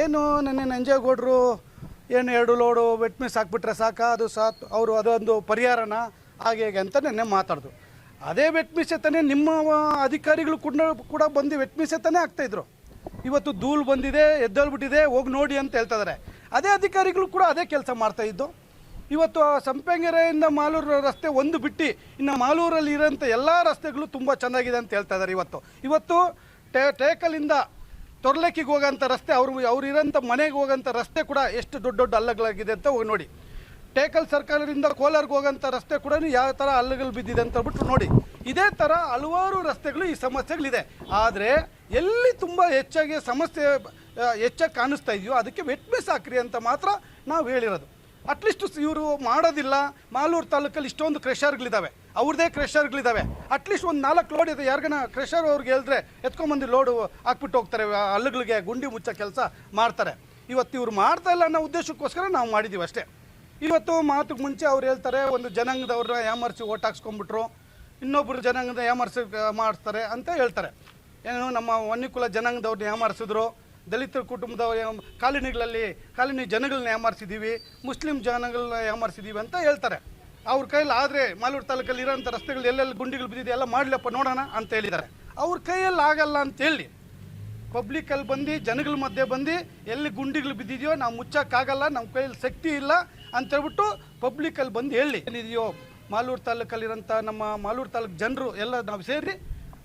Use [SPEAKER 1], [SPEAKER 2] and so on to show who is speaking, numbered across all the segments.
[SPEAKER 1] ಏನು ನೆನ್ನೆ ನಂಜೇಗೌಡರು ಏನು ಎರಡು ಲೋಡು ವೆಟ್ ಮಿಸ್ ಹಾಕ್ಬಿಟ್ರೆ ಸಾಕ? ಅದು ಸಾತ್ ಅವರು ಅದೊಂದು ಪರಿಹಾರನ? ಹಾಗೆ ಹೇಗೆ ಅಂತ ನೆನ್ನೆ ಮಾತಾಡಿದ್ರು ಅದೇ ವೆಟ್ ಮಿಸ್ ತಾನೇ ನಿಮ್ಮ ಅಧಿಕಾರಿಗಳು ಕೂಡ ಕೂಡ ಬಂದು ವೆಟ್ ಮಿಸ್ ತಾನೇ ಆಗ್ತಾಯಿದ್ರು ಇವತ್ತು ಧೂಳು ಬಂದಿದೆ, ಎದ್ದೇಳ್ಬಿಟ್ಟಿದೆ, ಹೋಗಿ ನೋಡಿ ಅಂತ ಹೇಳ್ತಾ ಇದ್ದಾರೆ ಅದೇ ಅಧಿಕಾರಿಗಳು ಕೂಡ ಅದೇ ಕೆಲಸ ಮಾಡ್ತಾ ಇದ್ದು. ಇವತ್ತು ಸಂಪಂಗೆರೆಯಿಂದ ಮಾಲೂರು ರಸ್ತೆ ಒಂದು ಬಿಟ್ಟು, ಇನ್ನು ಮಾಲೂರಲ್ಲಿ ಇರೋಂಥ ಎಲ್ಲ ರಸ್ತೆಗಳು ತುಂಬ ಚೆನ್ನಾಗಿದೆ ಅಂತ ಹೇಳ್ತಾ ಇದ್ದಾರೆ ಇವತ್ತು. ಇವತ್ತು ಟೇ ಟೇಕಲಿಂದ ತೊರ್ಲೆಕ್ಕಿಗೆ ಹೋಗೋಂಥ ರಸ್ತೆ, ಅವರು, ಅವ್ರು ಇರೋಂಥ ಮನೆಗೆ ಹೋಗೋಂಥ ರಸ್ತೆ ಕೂಡ ಎಷ್ಟು ದೊಡ್ಡ ದೊಡ್ಡ ಅಲ್ಲಗಳಾಗಿದೆ ಅಂತ ಹೋಗಿ ನೋಡಿ. ಟೇಕಲ್ ಸರ್ಕಾರದಿಂದ ಕೋಲಾರ್ಗೆ ಹೋಗೋಂಥ ರಸ್ತೆ ಕೂಡ ಯಾವ ಥರ ಅಲ್ಲಗಳು ಬಿದ್ದಿದೆ ಅಂತ ಬಿಟ್ಟು ನೋಡಿ. ಇದೇ ಥರ ಹಲವಾರು ರಸ್ತೆಗಳು ಈ ಸಮಸ್ಯೆಗಳಿದೆ. ಆದರೆ ಎಲ್ಲಿ ತುಂಬ ಹೆಚ್ಚಾಗಿ ಸಮಸ್ಯೆ ಹೆಚ್ಚಾಗಿ ಕಾಣಿಸ್ತಾ ಇದೆಯೋ ಅದಕ್ಕೆ ವೆಟ್ ಮಿಸ್ ಹಾಕ್ರಿ ಅಂತ ಮಾತ್ರ ನಾವು ಹೇಳಿರೋದು. ಅಟ್ಲೀಸ್ಟ್ ಇವರು ಮಾಡೋದಿಲ್ಲ. ಮಾಲೂರು ತಾಲೂಕಲ್ಲಿ ಇಷ್ಟೊಂದು ಕ್ರೆಷರ್ಗಳಿದ್ದಾವೆ ಅವ್ರದ್ದೇ ಕ್ರೆಷರ್ಗಳಿದ್ದಾವೆ ಅಟ್ಲೀಸ್ಟ್ ಒಂದು ನಾಲ್ಕು ಲೋಡ್ ಇದೆ. ಯಾರಿಗನ ಕ್ರೆಷರ್ ಅವ್ರಿಗೆ ಹೇಳಿದ್ರೆ ಎತ್ಕೊಂಬಂದು ಲೋಡು ಹಾಕ್ಬಿಟ್ಟು ಹೋಗ್ತಾರೆ. ಹಲ್ಲುಗಳಿಗೆ ಗುಂಡಿ ಮುಚ್ಚೋ ಕೆಲಸ ಮಾಡ್ತಾರೆ. ಇವತ್ತು ಇವ್ರು ಮಾಡ್ತಾ ಇಲ್ಲ ಅನ್ನೋ ಉದ್ದೇಶಕ್ಕೋಸ್ಕರ ನಾವು ಮಾಡಿದ್ದೀವಿ ಅಷ್ಟೇ. ಇವತ್ತು ಮಾತುಗೆ ಮುಂಚೆ ಅವ್ರು ಹೇಳ್ತಾರೆ, ಒಂದು ಜನಾಂಗದವ್ರನ್ನ ಯಾಮರ್ಸಿ ಓಟ್ ಹಾಕ್ಸ್ಕೊಂಡ್ಬಿಟ್ರು. ಇನ್ನೊಬ್ಬರು ಜನಾಂಗದ ಯಾಮರ್ಸಿ ಮಾಡಿಸ್ತಾರೆ ಅಂತ ಹೇಳ್ತಾರೆ. ಏನು ನಮ್ಮ ವನ್ಯಕುಲ ಜನಾಂಗದವ್ರನ್ನ ಯಾಮಾರಿಸಿದ್ರು? ದಲಿತ ಕುಟುಂಬದ ಯಾಮ್- ಕಾಲೋನಿಗಳಲ್ಲಿ, ಕಾಲೋನಿ ಜನಗಳನ್ನ ಯಾಮಾರಿಸಿದ್ದೀವಿ ಮುಸ್ಲಿಂ ಜನಗಳನ್ನ ಯಾಮಾರಿಸಿದ್ದೀವಿ ಅಂತ ಹೇಳ್ತಾರೆ. ಅವ್ರ ಕೈಯಲ್ಲಿ ಆದರೆ ಮಾಲೂರು ತಾಲೂಕಲ್ಲಿ ಇರೋಂಥ ರಸ್ತೆಗಳು ಎಲ್ಲೆಲ್ಲಿ ಗುಂಡಿಗಳು ಬಿದ್ದಿದೆ ಎಲ್ಲ ಮಾಡಲಪ್ಪ ನೋಡೋಣ ಅಂತ ಹೇಳಿದ್ದಾರೆ. ಅವ್ರ ಕೈಯಲ್ಲಿ ಆಗಲ್ಲ ಅಂತ ಹೇಳಿ ಪಬ್ಲಿಕಲ್ಲಿ ಬಂದು, ಜನಗಳ ಮಧ್ಯೆ ಬಂದು ಎಲ್ಲಿ ಗುಂಡಿಗಳು ಬಿದ್ದಿದೆಯೋ ನಾವು ಮುಚ್ಚಕ್ಕಾಗಲ್ಲ ನಮ್ಮ ಕೈಯಲ್ಲಿ ಶಕ್ತಿ ಇಲ್ಲ ಅಂತೇಳ್ಬಿಟ್ಟು ಪಬ್ಲಿಕಲ್ಲಿ ಬಂದು ಹೇಳಿ, ಏನಿದೆಯೋ ಮಾಲೂರು ತಾಲೂಕಲ್ಲಿರೋಂಥ ನಮ್ಮ ಮಾಲೂರು ತಾಲೂಕು ಜನರು ಎಲ್ಲ ನಾವು ಸೇರಿ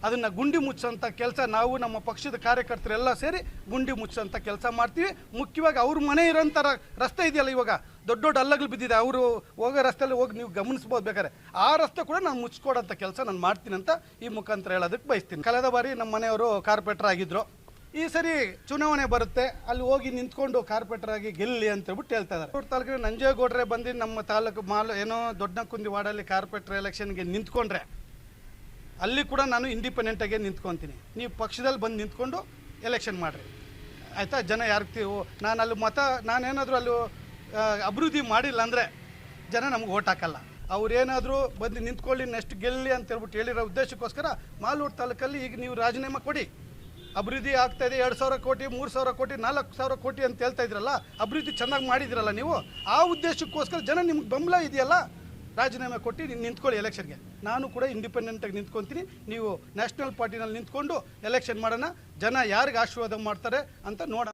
[SPEAKER 1] ಅದನ್ನು ಗುಂಡಿ ಮುಚ್ಚೋಂಥ ಕೆಲಸ ನಾವು, ನಮ್ಮ ಪಕ್ಷದ ಕಾರ್ಯಕರ್ತರೆಲ್ಲ ಸೇರಿ ಗುಂಡಿ ಮುಚ್ಚೋಂಥ ಕೆಲಸ ಮಾಡ್ತೀವಿ. ಮುಖ್ಯವಾಗಿ ಅವ್ರ ಮನೆ ಇರೋಂಥ ರಸ್ತೆ ಇದೆಯಲ್ಲ ಇವಾಗ? ದೊಡ್ಡ ದೊಡ್ಡ ಅಲ್ಲಗಳು ಬಿದ್ದಿದೆ. ಅವರು ಹೋಗೋ ರಸ್ತೆಯಲ್ಲಿ ಹೋಗಿ ನೀವು ಗಮನಿಸ್ಬೋದು ಬೇಕಾದ್ರೆ. ಆ ರಸ್ತೆ ಕೂಡ ನಾನು ಮುಚ್ಕೊಡೋಂಥ ಕೆಲಸ ನಾನು ಮಾಡ್ತೀನಿ ಅಂತ ಈ ಮುಖಾಂತರ ಹೇಳೋದಕ್ಕೆ ಬಯಸ್ತೀನಿ. ಕಳೆದ ಬಾರಿ ನಮ್ಮ ಮನೆಯವರು ಕಾರ್ಪೆಟ್ರ್ ಆಗಿದ್ದರು ಈ ಸರಿ ಚುನಾವಣೆ ಬರುತ್ತೆ. ಅಲ್ಲಿ ಹೋಗಿ ನಿಂತ್ಕೊಂಡು ಕಾರ್ಪೆಟರ್ ಆಗಿ ಗೆಲ್ಲಿ ಅಂತ ಹೇಳ್ಬಿಟ್ಟು ಹೇಳ್ತಾ ಇದ್ದಾರೆ. ಅವ್ರ ತಾಲೂಕಿನ ನಂಜೇಗೌಡ್ರೆ ಬಂದು ನಮ್ಮ ತಾಲೂಕು ಮಾಲ್ ಏನೋ ದೊಡ್ಡನಕುಂದಿ ವಾರ್ಡಲ್ಲಿ ಕಾರ್ಪೆಟ್ರ್ ಎಲೆಕ್ಷನ್ಗೆ ನಿಂತ್ಕೊಂಡ್ರೆ ಅಲ್ಲಿ ಕೂಡ ನಾನು ಇಂಡಿಪೆಂಡೆಂಟ್ ಆಗಿ ನಿಂತ್ಕೊತೀನಿ. ನೀವು ಪಕ್ಷದಲ್ಲಿ ಬಂದು ನಿಂತ್ಕೊಂಡು ಎಲೆಕ್ಷನ್ ಮಾಡಿರಿ. ಆಯಿತಾ? ಜನ ಯಾರಿಗೆ ನಾನು ಅಲ್ಲಿ ಮತ ನಾನೇನಾದರೂ ಅಲ್ಲಿ ಅಭಿವೃದ್ಧಿ ಮಾಡಿಲ್ಲ ಅಂದರೆ ಜನ ನಮ್ಗೆ ಓಟ್ ಹಾಕಲ್ಲ. ಅವ್ರೇನಾದರೂ ಬಂದು ನಿಂತ್ಕೊಳ್ಳಿ ನೆಕ್ಸ್ಟ್ ಗೆಲ್ಲಿ ಅಂತ ಹೇಳ್ಬಿಟ್ಟು ಹೇಳಿರೋ ಉದ್ದೇಶಕ್ಕೋಸ್ಕರ ಮಾಲೂರು ತಾಲೂಕಲ್ಲಿ ಈಗ ನೀವು ರಾಜೀನಾಮೆ ಕೊಡಿ. ಅಭಿವೃದ್ಧಿ ಆಗ್ತಾ ಇದೆ, ಎರಡು ಸಾವಿರ ಕೋಟಿ, ಮೂರು ಸಾವಿರ ಕೋಟಿ, ನಾಲ್ಕು ಸಾವಿರ ಕೋಟಿ ಅಂತ ಹೇಳ್ತಾ ಇದ್ರಲ್ಲ, ಅಭಿವೃದ್ಧಿ ಚೆನ್ನಾಗಿ ಮಾಡಿದಿರಲ್ಲ ನೀವು, ಆ ಉದ್ದೇಶಕ್ಕೋಸ್ಕರ ಜನ ನಿಮ್ಗೆ ಬೆಂಬಲ ಇದೆಯಲ್ಲ? ರಾಜೀನಾಮೆ ಕೊಟ್ಟು ನಿಂತ್ಕೊಳ್ಳಿ ಎಲೆಕ್ಷನ್ಗೆ ನಾನು ಕೂಡ ಇಂಡಿಪೆಂಡೆಂಟಾಗಿ ನಿಂತ್ಕೊತೀನಿ. ನೀವು ನ್ಯಾಷನಲ್ ಪಾರ್ಟಿನಲ್ಲಿ ನಿಂತ್ಕೊಂಡು ಎಲೆಕ್ಷನ್ ಮಾಡೋಣ. ಜನ ಯಾರಿಗೆ ಆಶೀರ್ವಾದ ಮಾಡ್ತಾರೆ ಅಂತ ನೋಡೋಣ